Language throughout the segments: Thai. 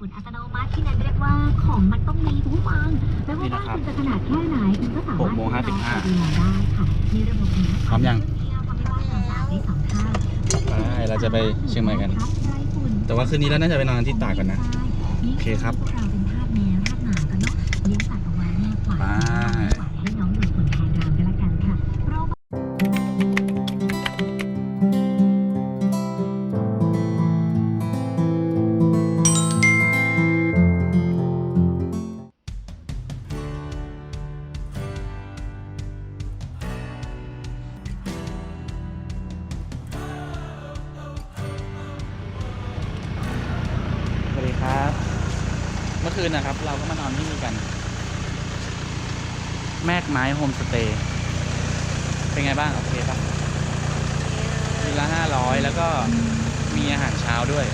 ฝุ่นอัตโนมัติที่นั่นเรียกว่าของมันต้องมีผู้ฟังไม่ว่าบ้านคุณจะขนาดแค่ไหนคุณก็สามารถหกโมงห้าสิบห้าดูแลได้ค่ะมีระบบนี้พร้อมยังทำให้บ้านเราสะอาดได้สองเท่าไปเราจะไปเชียงใหม่กัน แต่ว่าคืนนี้เราน่าจะไปนอนที่ตากก่อนนะโอเคครับพว โฮมสเตย์เป็นไงบ้าง โอเคปะคืนละห้าร้อยแล้วก็มีอาหารเช้าด้วย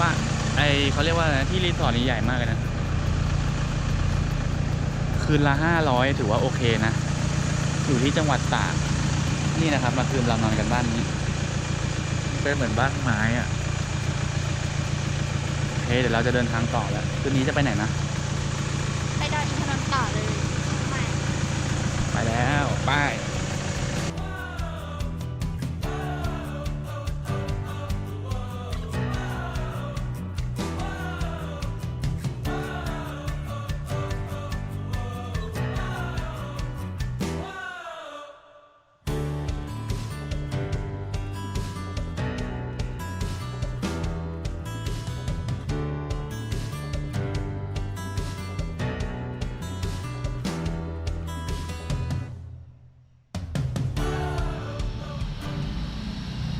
บ้านไอเขาเรียกว่าอะไรนะที่รีสอร์ทนี้ใหญ่มากเลยนะ คืนละห้าร้อยถือว่าโอเคนะ อยู่ที่จังหวัดตากนี่นะครับมาคืนเรานอนกันบ้านนี้ เป็นเหมือนบ้านไม้อะโอเคเดี๋ยวเราจะเดินทางต่อแล้วคืนนี้จะไปไหนนะ ไปดอยอินทนต่อเลย ไปแล้ว ไป้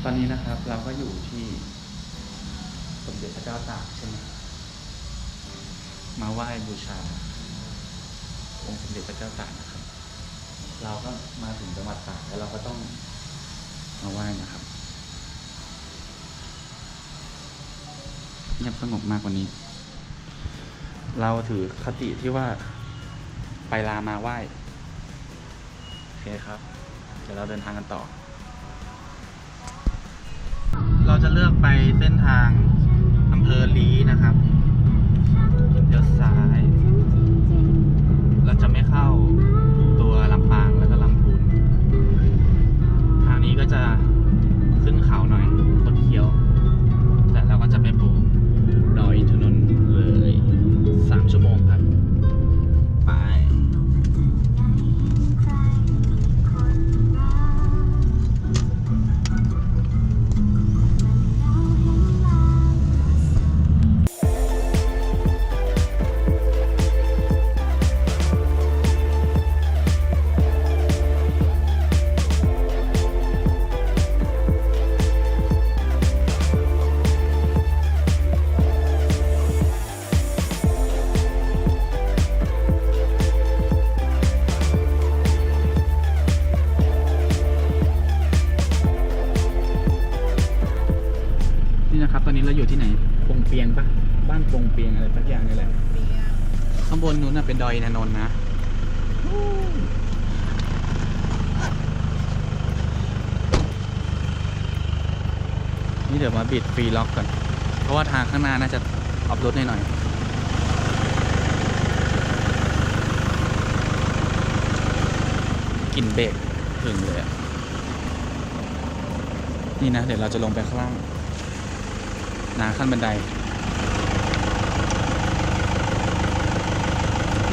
ตอนนี้นะครับเราก็อยู่ที่สมเด็จพระเจ้าตากใช่ไหมมาไหว้บูชา องค์สมเด็จพระเจ้าตากนะครับ เราก็มาถึงจังหวัดตากแล้วเราก็ต้องมาไหว้นะครับเงียบสงบมากกว่านี้ เราถือคติที่ว่าไปลามาไหว้โอเคครับ เดี๋ยวเราเดินทางกันต่อ เลือกไปเส้นทางอำเภอลีนะครับ อนนี้เราอยู่ที่ไหนปงเปียงปะบ้านปงเปียงอะไรสักอย่างนี่แหละ ข้างบนนู้นน่ะเป็นดอยอินทนนท์นะนี่เดี๋ยวมาบิดฟรีล็อกก่อน เพราะว่าทางข้างหน้าน่าจะออฟรถหน่อยๆกลิ่นเบรกถึงเลยอะนี่นะ เดี๋ยวเราจะลงไปข้างล่าง นาขั้นบันได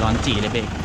ร้อนจีเลยเบรก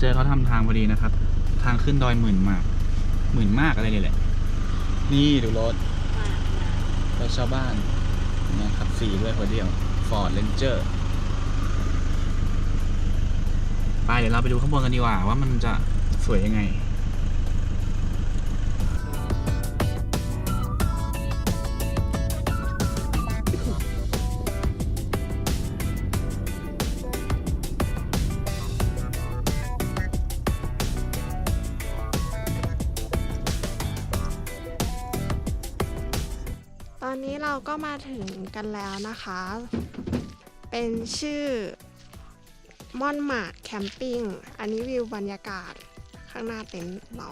เจอเขาทำทางพอดีนะครับ ทางขึ้นดอยหมื่นมาก หมื่นมากอะไรนี่แหละ นี่ดูรถรถชาวบ้านนะครับสีด้วยหัวเดียว Ford Ranger ไปเดี๋ยวเราไปดูข้างบนกันดีกว่าว่ามันจะสวยยังไง ก็มาถึงกันแล้วนะคะ เป็นชื่อม่อนหมาดแคมปิ้ง อันนี้วิวบรรยากาศข้างหน้าเต็นท์เรา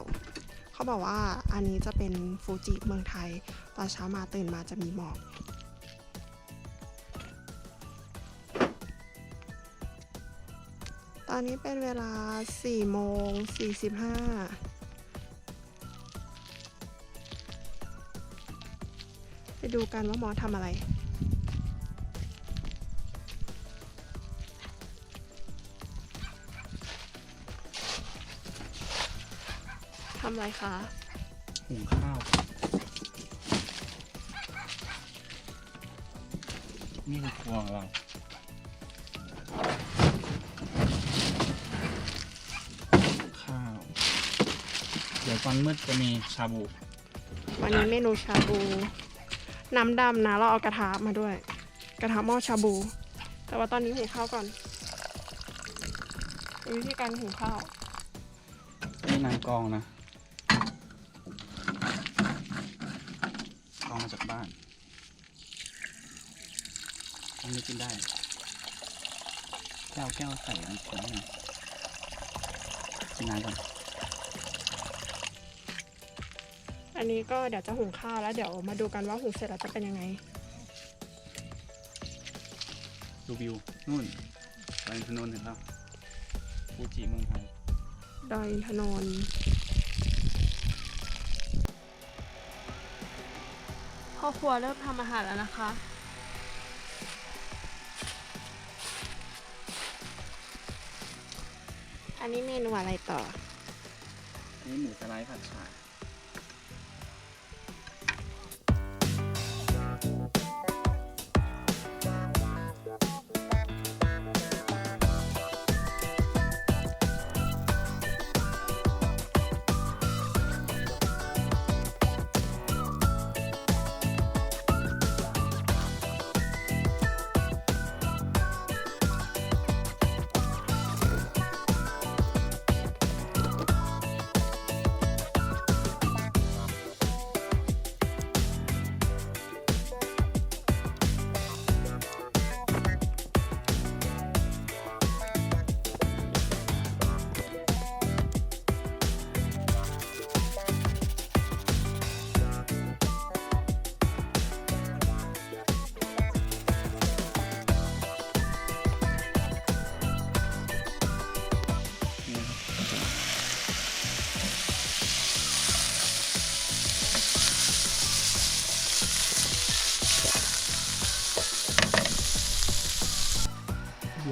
เขาบอกว่าอันนี้จะเป็นฟูจิเมืองไทย ตอนเช้ามาตื่นมาจะมีหมอกตอนนี้เป็นเวลา4โมง45 ไปดูกันว่าหมอทำอะไร ทำอะไรคะหุงข้าว นี่คือครัวของเราข้าว เดี๋ยวตอนมืดจะมีชาบู วันนี้เมนูชาบู น้ำดำนะ เราเอากระทะมาด้วย กระทะหม้อชาบู แต่ว่าตอนนี้หุงข้าวก่อน วิธีการหุงข้าวนี่นางกองนะกองมาจากบ้านอันนี้กินได้ แก้วแก้วใส่น้ำแข็งกินน้ำก่อน อันนี้ก็เดี๋ยวจะหุงข้าวแล้วเดี๋ยวมาดูกันว่าหุงเสร็จแล้วจะเป็นยังไง ดูวิวนู่นไปถนนเห็นเปล่าฟูจิเมืองไทยดอยอินทนนท์พ่อครัวเริ่มทำอาหารแล้วนะคะ อันนี้เมนูอะไรต่อ นี่หมูสไลด์ผัดฉ่า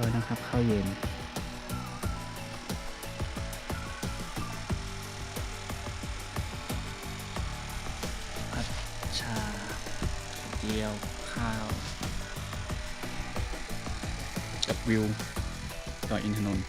ร้อยนะครับข้าวเย็นผัดชาเจียว ข้าว กับวิวดอยอินทนนท์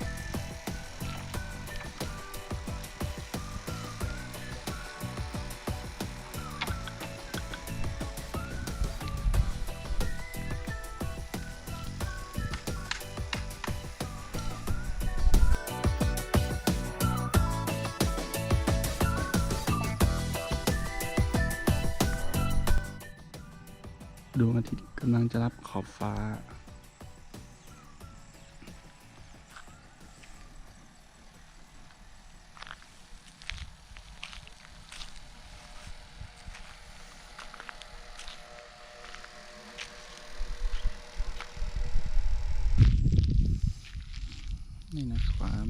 ฟ้า นี่นะครับ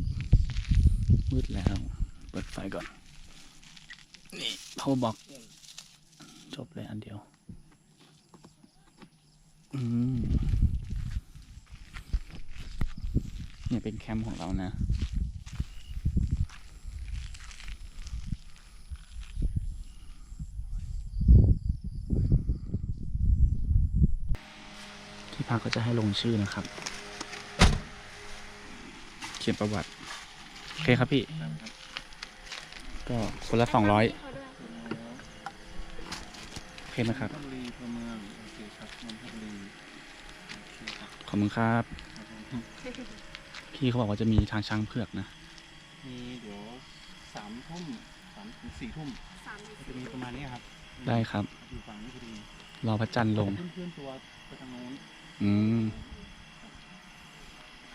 มืดแล้ว เปิดไฟก่อน นี่เขาบอก จบเลยอันเดียว มป์ของเรานะที่พักก็จะให้ลงชื่อนะครับ เขียนประวัติ โอเคครับพี่ ก็คนละสองร้อยโอเคไหมครับ ขอบคุณครับ พี่เขาบอกว่าจะมีทางช้างเผือกนะ มีเดี๋ยวสามทุ่มสามถึงสี่ทุ่มจะมีประมาณนี้ครับได้ครับ อยู่ฝั่งนี้พอดีรอพระจันทร์ลงเพื่อนๆตัวไปทางโน้นอืม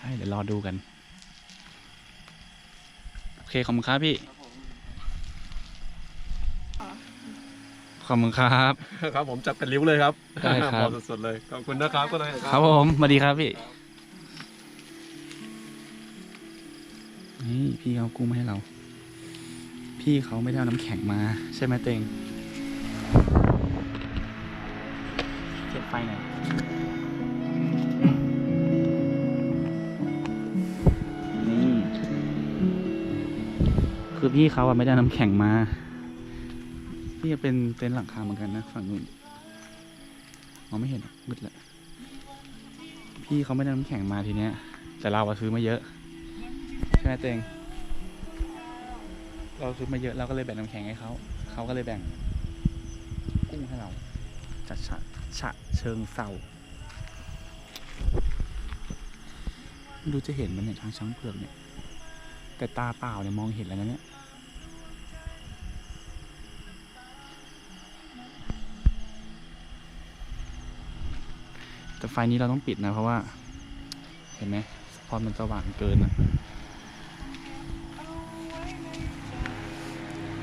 ให้เดี๋ยวรอดูกัน โอเค ขอบคุณครับพี่ครับผมขอบคุณครับ ครับผมจับเป็นริ้วเลยครับได้ครับพอสดๆเลย ขอบคุณนะครับก็เลยครับผมสวัสดีครับพี่ นี่พี่เขากุ้งมาให้เรา พี่เขาไม่ได้เอาน้ำแข็งมา ใช่ไหมเตงเก็บไฟหน่อยนี่คือพี่เขาอะไม่ได้น้ำแข็งมา พี่จะเป็นเต็นท์หลังคาเหมือนกันนะฝั่งนู้นมองไม่เห็นมืดแหละพี่เขาไม่ได้น้ำแข็งมาทีเนี้ย แต่เราอะซื้อมาเยอะ ช่ไหมเตงเราซื้อมาเยอะเราก็เลยแบ่งน้ำแข็งให้เขา เขาก็เลยแบ่งกุ้งให้เราจัดฉะฉะเชิงเศร้าไม่รู้จะเห็นมันเนี่ยทางช้างเผือกเนี่ย แต่ตาเปล่าเนี่ยมองเห็นแล้วนะเนี่ยแต่ไฟนี้เราต้องปิดนะเพราะว่า เห็นไหมพอมันสว่างเกินอะ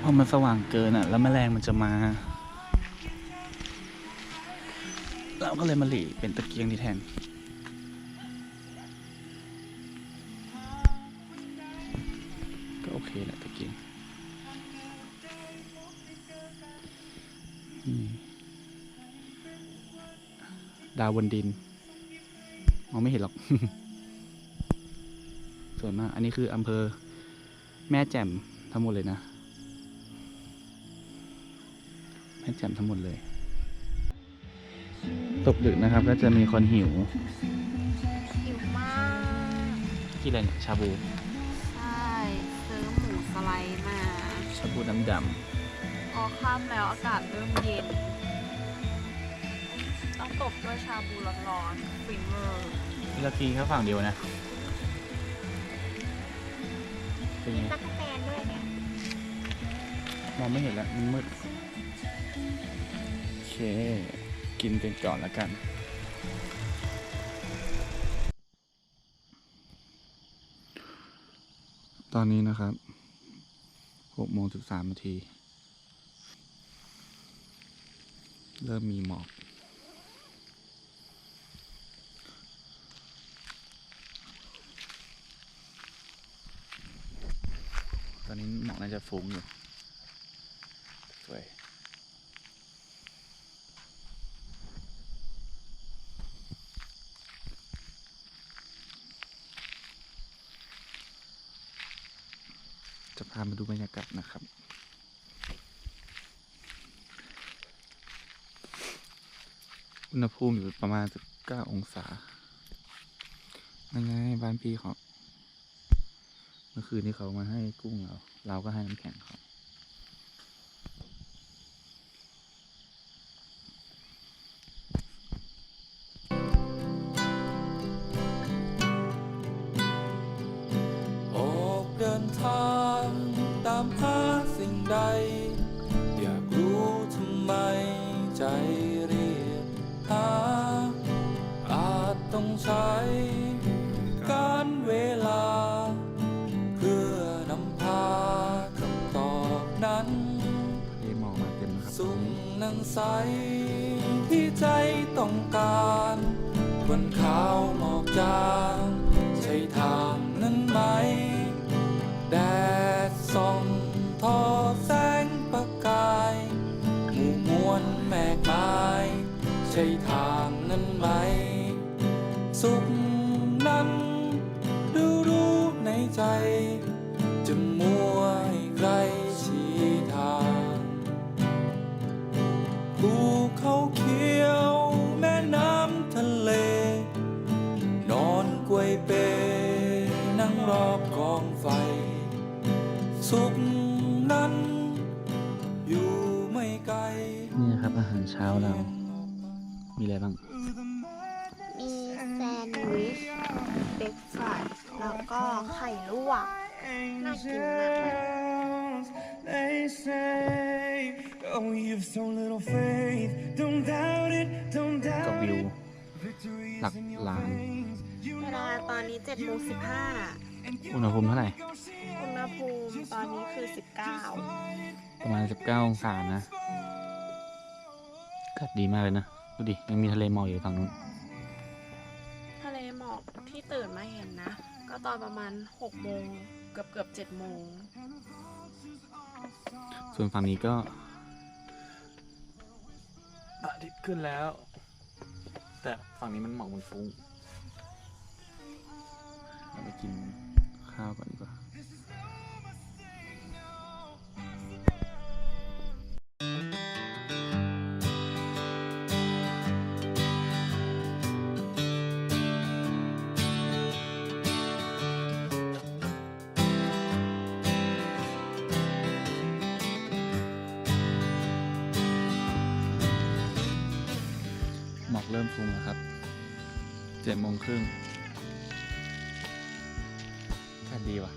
พอมันสว่างเกินอะ แล้วแมลงมันจะมา เราก็เลยมาหลีเป็นตะเกียงนี่แทน ก็โอเคแหละตะเกียงดาวบนดินมองไม่เห็นหรอก ส่วนมาก อันนี้คืออำเภอแม่แจ่มทั้งหมดเลยนะ แม่แจ่มทั้งหมดเลย ตกดึกนะครับก็จะมีคนหิว หิวมากที่อะไรเนี่ยชาบู ใช่ ซื้อหมูสไลด์มาชาบูน้ำดพอค่ำแล้วอากาศเริ่มเย็น ต้องตบด้วยชาบูร้อนๆฟินเวอร์ำเรากินแค่ฝั่งเดียวนะเป็นไงตั๊กแตนด้วยเนี่ยมองไม่เห็นแล้วมันมืดโอเค กินกันก่อนแล้วกัน ตอนนี้นะครับหกโมงสิบสามนาที เริ่มมีหมอก ตอนนี้หมอกน่าจะฟุ้งอยู่สวย จะพามาดูบรรยากาศนะครับ อุณหภูมิอยู่ประมาณ 19 องศายังไงบ้านพี่เขาเมื่อคืนนี้เขามาให้กุ้งเรา เราก็ให้น้ำแข็งเขา นั้นเรียหมอกมาเต็มนะครับสุขนังใสที่ใจต้องการวันขาวหมอกจาง หารเช้าเรา มีอะไรบ้าง มีแซนด์วิช เบรกฟาสต์แล้วก็ไข่ลวก น่ากินมากเลย They say, oh, you've so little faith. Don't doubt it, don't กับ doubt วิว it. Victory หลัก is in your ล้าน veins. You เวลาตอนนี้7โมง15อุณหภูมิเท่าไหร่อุณหภูมิตอนนี้คือประมาณ 19 องศานะอากาศดีมากเลยนะ ดูดิ ยังมีทะเลหมอกอยู่ฝั่งนู้น19ทะเลหมอกที่ตื่นมาเห็นนะ ก็ตอนประมาณ6โมงเกือบเกือบ7โมง ส่วนฝั่งนี้ก็อาทิตย์ขึ้นแล้ว แต่ฝั่งนี้มันหมอกมันฟุ้งเราไปกินข้าวก่อนดีกว่า เริ่มฟุ้งแล้วครับเจ็ดโมงครึ่งอากาศดีว่ะ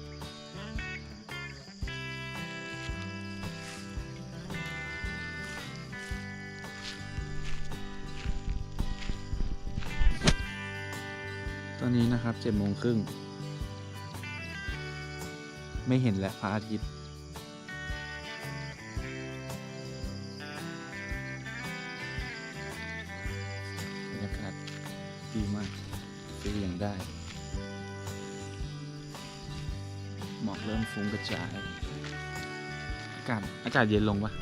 ตอนนี้นะครับเจ็ดโมงครึ่ง ไม่เห็นแล้วพระอาทิตย์ ดีมากดูอย่างได้ หมอกเริ่มฟุ้งกระจาย อากาศอากาศเย็นลงปะ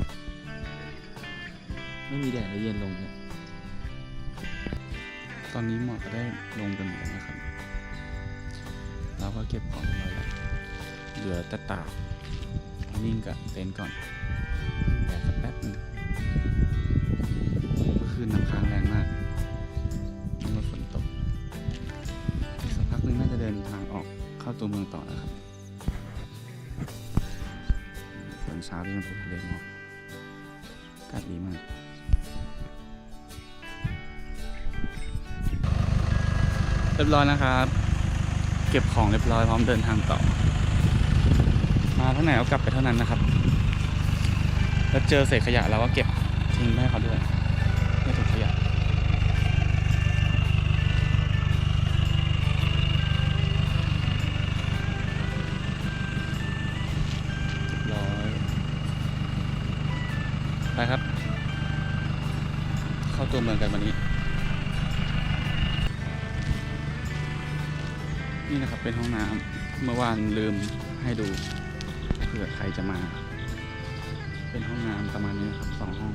ไม่มีแดดแล้วเย็นลงเนี่ยตอนนี้หมอกก็ได้ลงกันหมดแล้วนะครับ เราก็เก็บของเราแล้วเหลือแต่ตากนิ่งกับเต็นท์ก่อนแดดสักแป๊บหนึงเมื่อคืนน้ำ ตัวเมืองต่อแล้วครับฝนเช้าที่มันเป็นทะเลหมอกอากาศดีมากเรียบร้อยนะครับ เก็บของเรียบร้อยพร้อมเดินทางต่อ มาเท่าไหร่เอากลับไปเท่านั้นนะครับ แล้วเจอเศษขยะเราก็เก็บทิ้งให้เขาด้วย เป็นห้องน้ำเมื่อวานลืมให้ดูเผื่อใครจะมา เป็นห้องน้ำประมาณนี้นะครับสองห้อง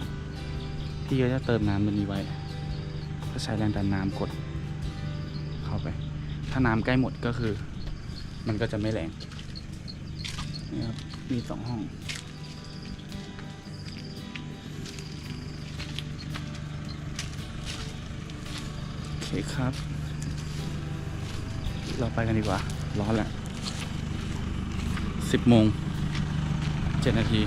พี่ก็จะเติมน้ำมันนี้ไว้ก็ใช้แรงดันน้ำกด เข้าไป ถ้าน้ำใกล้หมดก็คือ มันก็จะไม่แรงนี่ครับมีสองห้องโอเคครับ เราไปกันดีกว่า ร้อนแหละสิบโมงเจ็ดนาที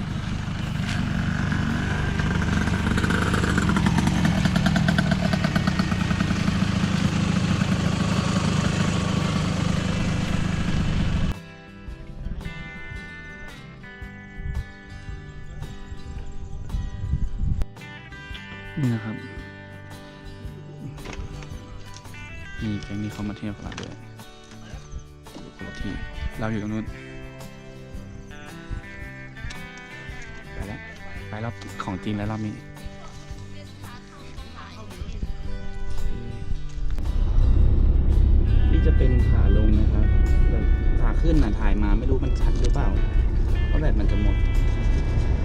จะเป็นขาลงนะครับแต่ขาขึ้นน่ะถ่ายมาไม่รู้มันชัดหรือเปล่าเพราะแบตมันจะหมด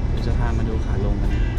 เดี๋ยวจะพามาดูขาลงกันนะ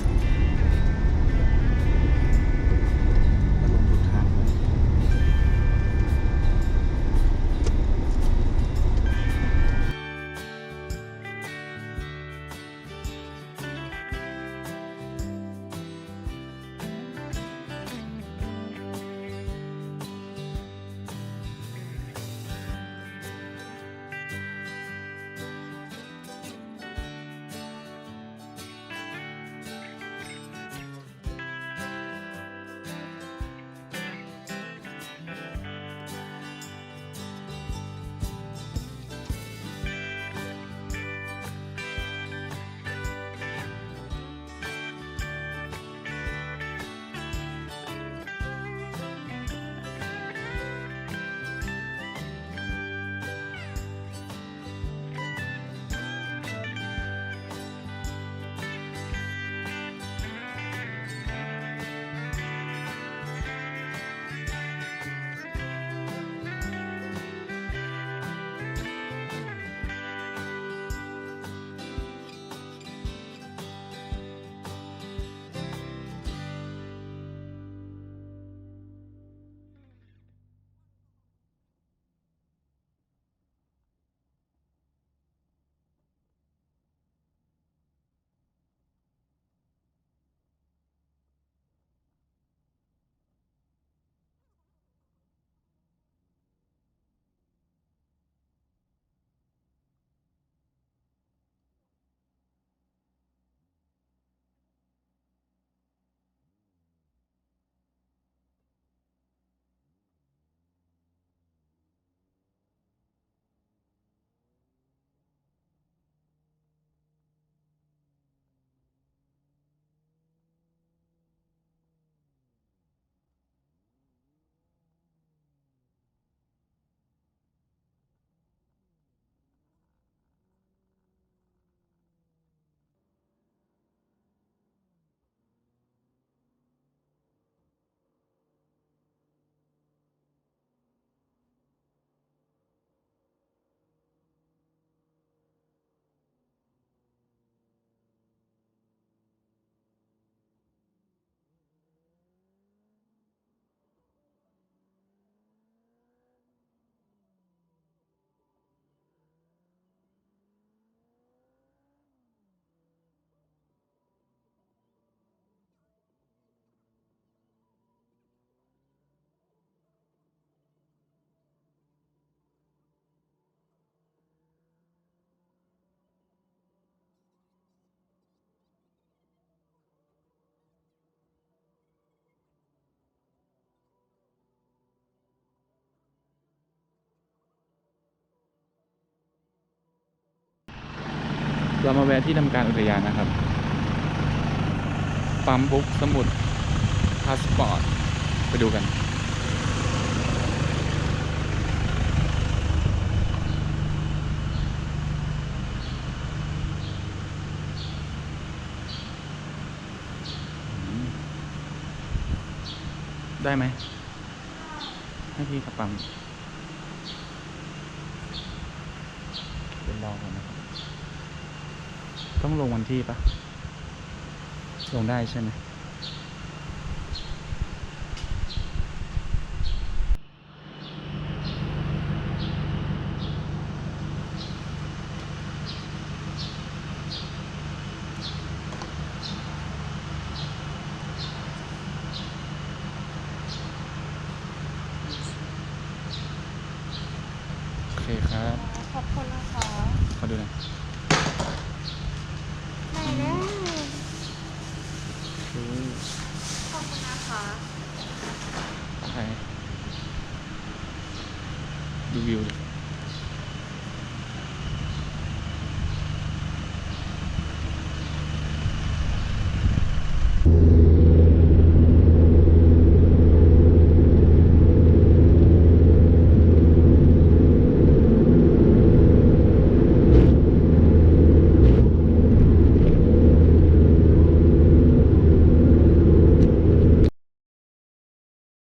เรามาแวะที่ทำการอุทยานนะครับ ปั๊มบุ๊กสมุดพาสปอร์ต ไปดูกัน ได้ไหมให้พี่ขับปั๊มเป็นรอก่อนนะครับ ต้องลงวันที่ปะลงได้ใช่ไหม